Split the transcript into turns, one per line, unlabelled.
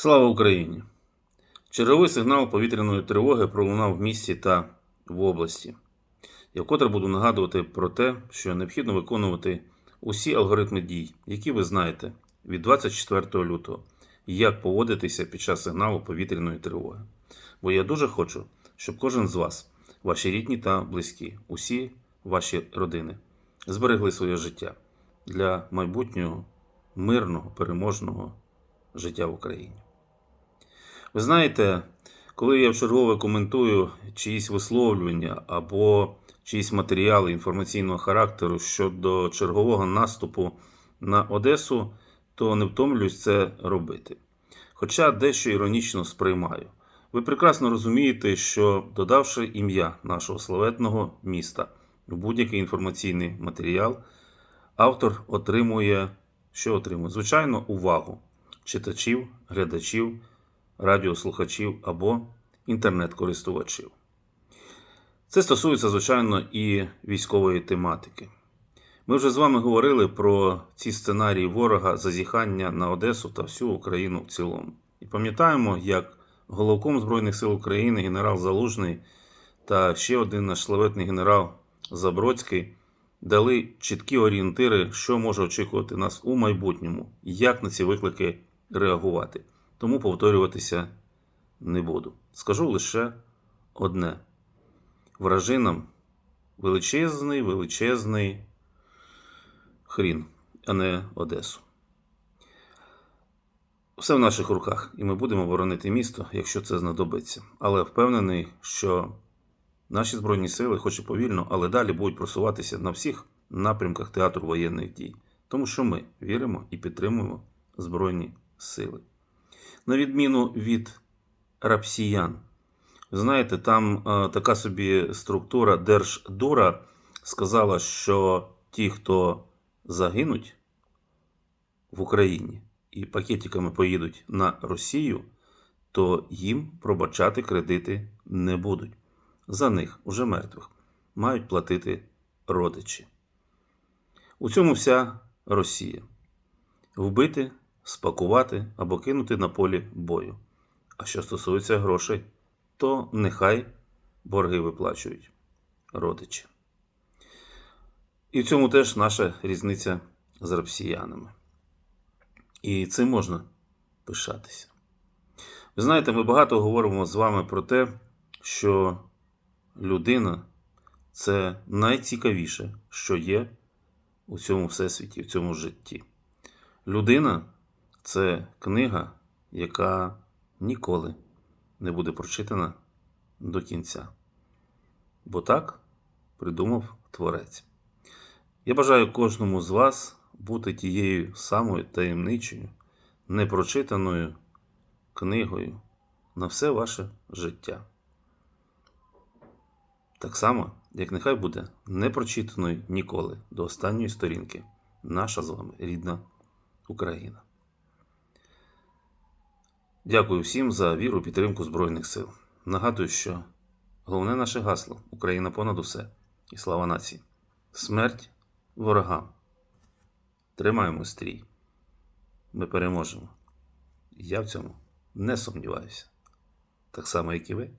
Слава Україні! Черговий сигнал повітряної тривоги пролунав в місті та в області. Я вкотре буду нагадувати про те, що необхідно виконувати усі алгоритми дій, які ви знаєте від 24 лютого, як поводитися під час сигналу повітряної тривоги. Бо я дуже хочу, щоб кожен з вас, ваші рідні та близькі, усі ваші родини зберегли своє життя для майбутнього мирного, переможного життя в Україні. Ви знаєте, коли я вчергове коментую чиїсь висловлювання або чиїсь матеріали інформаційного характеру щодо чергового наступу на Одесу, то не втомлююсь це робити. Хоча дещо іронічно сприймаю. Ви прекрасно розумієте, що додавши ім'я нашого славетного міста в будь-який інформаційний матеріал, автор отримує, що отримує? Звичайно, увагу читачів, глядачів, радіослухачів або інтернет-користувачів. Це стосується, звичайно, і військової тематики. Ми вже з вами говорили про ці сценарії ворога зазіхання на Одесу та всю Україну в цілому. І пам'ятаємо, як головком Збройних сил України генерал Залужний та ще один наш славетний генерал Забродський дали чіткі орієнтири, що може очікувати нас у майбутньому як на ці виклики реагувати. Тому повторюватися не буду. Скажу лише одне: вражинам величезний, величезний хрін, а не Одесу. Все в наших руках, і ми будемо боронити місто, якщо це знадобиться. Але впевнений, що наші Збройні сили, хоч і повільно, але далі будуть просуватися на всіх напрямках театру воєнних дій, тому що ми віримо і підтримуємо Збройні сили. На відміну від рапсіян, знаєте, там е, така собі структура Держдура сказала, що ті, хто загинуть в Україні і пакетиками поїдуть на Росію, то їм пробачати кредити не будуть. За них, уже мертвих, мають платити родичі. У цьому вся Росія вбити, спакувати або кинути на полі бою. А що стосується грошей, то нехай борги виплачують родичі. І в цьому теж наша різниця з росіянами. І цим можна пишатися. Ви знаєте, ми багато говоримо з вами про те, що людина це найцікавіше, що є у цьому всесвіті, в цьому житті. Людина це книга, яка ніколи не буде прочитана до кінця. Бо так придумав Творець. Я бажаю кожному з вас бути тією самою таємничою, непрочитаною книгою на все ваше життя. Так само, як нехай буде непрочитаною ніколи до останньої сторінки наша з вами рідна Україна. Дякую всім за віру і підтримку Збройних сил. Нагадую, що головне наше гасло Україна понад усе і слава нації. Смерть ворогам. Тримаємо стрій. Ми переможемо. Я в цьому не сумніваюся. Так само, як і ви.